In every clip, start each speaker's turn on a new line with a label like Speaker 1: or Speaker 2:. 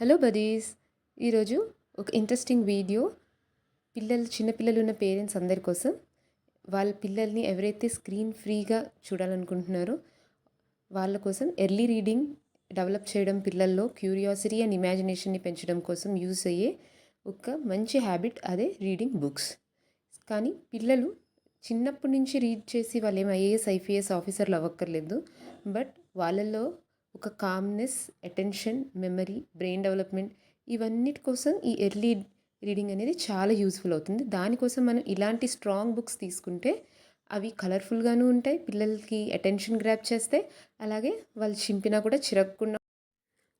Speaker 1: Hello బదీస్ ఈరోజు ఒక interesting video పిల్లలు చిన్నపిల్లలు ఉన్న పేరెంట్స్ అందరి కోసం వాళ్ళ పిల్లల్ని ఎవరైతే స్క్రీన్ ఫ్రీగా చూడాలనుకుంటున్నారో వాళ్ళ కోసం ఎర్లీ రీడింగ్ డెవలప్ చేయడం పిల్లల్లో క్యూరియాసిటీ అండ్ ఇమాజినేషన్ని పెంచడం కోసం యూస్ అయ్యే ఒక మంచి హ్యాబిట్ అదే రీడింగ్ బుక్స్ కానీ పిల్లలు చిన్నప్పటి నుంచి రీడ్ చేసి వాళ్ళు ఏం ఐఏఎస్ ఐపీఎస్ ఆఫీసర్లు అవ్వక్కర్లేదు. బట్ వాళ్ళల్లో ఒక calmness attention memory brain development ఇవన్నిటి కోసం ఈ ఎర్లీ రీడింగ్ అనేది చాలా యూస్ఫుల్ అవుతుంది. దానికోసం మనం ఇలాంటి స్ట్రాంగ్ బుక్స్ తీసుకుంటే అవి కలర్ఫుల్గాను ఉంటాయి పిల్లలకి అటెన్షన్ గ్రాప్ చేస్తే అలాగే వాళ్ళు చింపినా కూడా చిరగకుండా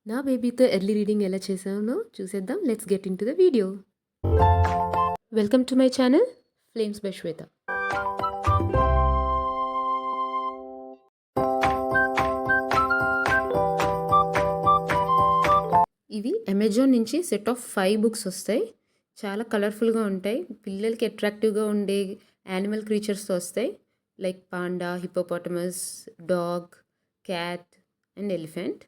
Speaker 1: నా బేబీతో ఎర్లీ రీడింగ్ ఎలా చేసానో చూసేద్దాం. Let's get into the video welcome to my channel flames by Shweta ఇవి అమెజాన్ నుంచి సెట్ ఆఫ్ ఫైవ్ బుక్స్ వస్తాయి. చాలా కలర్ఫుల్గా ఉంటాయి. పిల్లలకి అట్రాక్టివ్గా ఉండే యానిమల్ క్రీచర్స్తో వస్తాయి. Like panda hippopotamus dog cat and elephant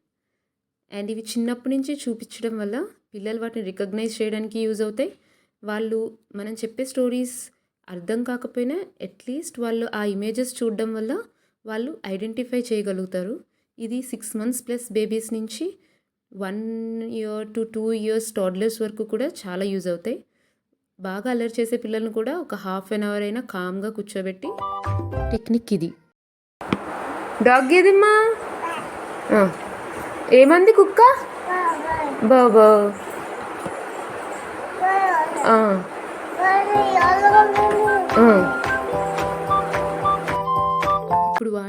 Speaker 1: and ఇవి చిన్నప్పటి నుంచి చూపించడం వల్ల పిల్లలు వాటిని రికగ్నైజ్ చేయడానికి యూజ్ అవుతాయి. వాళ్ళు మనం చెప్పే స్టోరీస్ అర్థం కాకపోయినా అట్లీస్ట్ వాళ్ళు ఆ ఇమేజెస్ చూడడం వల్ల వాళ్ళు ఐడెంటిఫై చేయగలుగుతారు. ఇది సిక్స్ మంత్స్ ప్లస్ బేబీస్ నుంచి one year to two years toddlers వరకు కూడా చాలా యూజ్ అవుతాయి. బాగా అలర్ట్ చేసే పిల్లల్ని కూడా ఒక హాఫ్ అన్ అవర్ అయినా కామ్గా కూర్చోబెట్టి టెక్నిక్ ఇది. డాగ్ ఏదిమ్మా? ఏమంది కుక్క? బాబా. ఆ.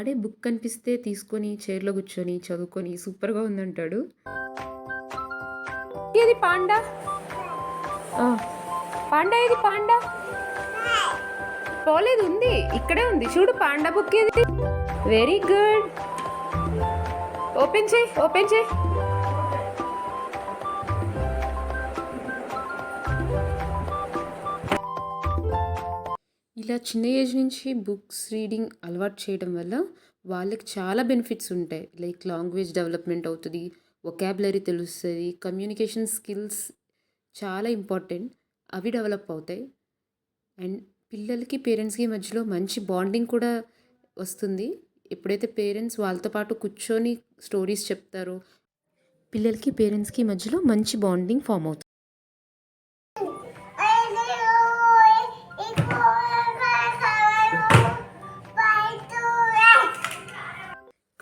Speaker 1: వాడే బుక్ కనిపిస్తే తీసుకొని చైర్లో కూర్చొని చదువుకొని సూపర్గా ఉందంటాడు. ఏది పాండా? ఆ. పాండా ఇది పాండా? పోలేదు ఉంది. ఇక్కడే ఉంది. చూడు పాండా బుక్ ఏది? వెరీ గుడ్ ఓపెన్ చేయి ఓపెన్ చేయి. ఇలా చిన్న ఏజ్ నుంచి బుక్స్ రీడింగ్ అలవాటు చేయడం వల్ల వాళ్ళకి చాలా బెనిఫిట్స్ ఉంటాయి. లైక్ లాంగ్వేజ్ డెవలప్మెంట్ అవుతుంది ఒకాబులరీ తెలుస్తుంది కమ్యూనికేషన్ స్కిల్స్ చాలా ఇంపార్టెంట్ అవి డెవలప్ అవుతాయి. అండ్ పిల్లలకి పేరెంట్స్కి మధ్యలో మంచి బాండింగ్ కూడా వస్తుంది. ఎప్పుడైతే పేరెంట్స్ వాళ్ళతో పాటు కూర్చొని స్టోరీస్ చెప్తారో పిల్లలకి పేరెంట్స్కి మధ్యలో మంచి బాండింగ్ ఫామ్ అవుతుంది.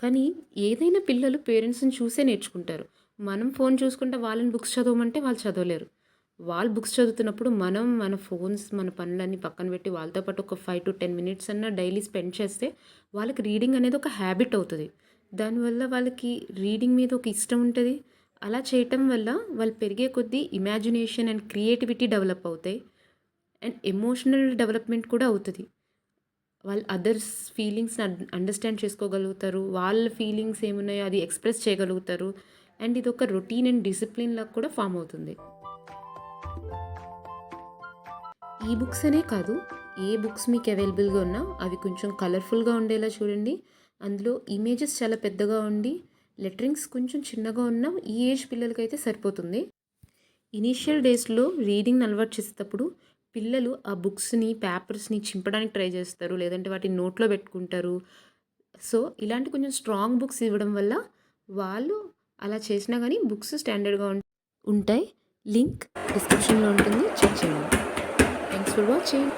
Speaker 1: కానీ ఏదైనా పిల్లలు పేరెంట్స్ని చూసే నేర్చుకుంటారు. మనం ఫోన్ చూసుకుంటే వాళ్ళని బుక్స్ చదవమంటే వాళ్ళు చదవలేరు. వాళ్ళు బుక్స్ చదువుతున్నప్పుడు మనం మన ఫోన్స్ మన పనులన్నీ పక్కన పెట్టి వాళ్ళతో పాటు ఒక ఫైవ్ టు టెన్ మినిట్స్ అన్న డైలీ స్పెండ్ చేస్తే వాళ్ళకి రీడింగ్ అనేది ఒక హ్యాబిట్ అవుతుంది. దానివల్ల వాళ్ళకి రీడింగ్ మీద ఒక ఇష్టం ఉంటుంది. అలా చేయటం వల్ల వాళ్ళు పెరిగే కొద్దీ ఇమాజినేషన్ అండ్ క్రియేటివిటీ డెవలప్ అవుతాయి. అండ్ ఎమోషనల్ డెవలప్మెంట్ కూడా అవుతుంది. వాళ్ళు అదర్స్ ఫీలింగ్స్ని అండర్స్టాండ్ చేసుకోగలుగుతారు. వాళ్ళ ఫీలింగ్స్ ఏమున్నాయో అది ఎక్స్ప్రెస్ చేయగలుగుతారు. అండ్ ఇది ఒక రొటీన్ అండ్ డిసిప్లిన్ లాగా కూడా ఫామ్ అవుతుంది. ఈ బుక్స్ అనే కాదు. ఏ బుక్స్ మీకు అవైలబుల్గా ఉన్నా అవి కొంచెం కలర్ఫుల్గా ఉండేలా చూడండి. అందులో ఇమేజెస్ చాలా పెద్దగా ఉండి లెటరింగ్స్ కొంచెం చిన్నగా ఉన్నా ఈ ఏజ్ పిల్లలకైతే సరిపోతుంది. ఇనీషియల్ డేస్లో రీడింగ్ అలవాటు చేసేటప్పుడు పిల్లలు ఆ బుక్స్ని పేపర్స్ని చింపడానికి ట్రై చేస్తారు. లేదంటే వాటిని నోట్లో పెట్టుకుంటారు. సో ఇలాంటి కొంచెం స్ట్రాంగ్ బుక్స్ ఇవ్వడం వల్ల వాళ్ళు అలా చేసినా కానీ బుక్స్ స్టాండర్డ్గా ఉంటాయి. లింక్ డిస్క్రిప్షన్లో ఉంటుంది. చెక్ చేయండి. Thanks for watching.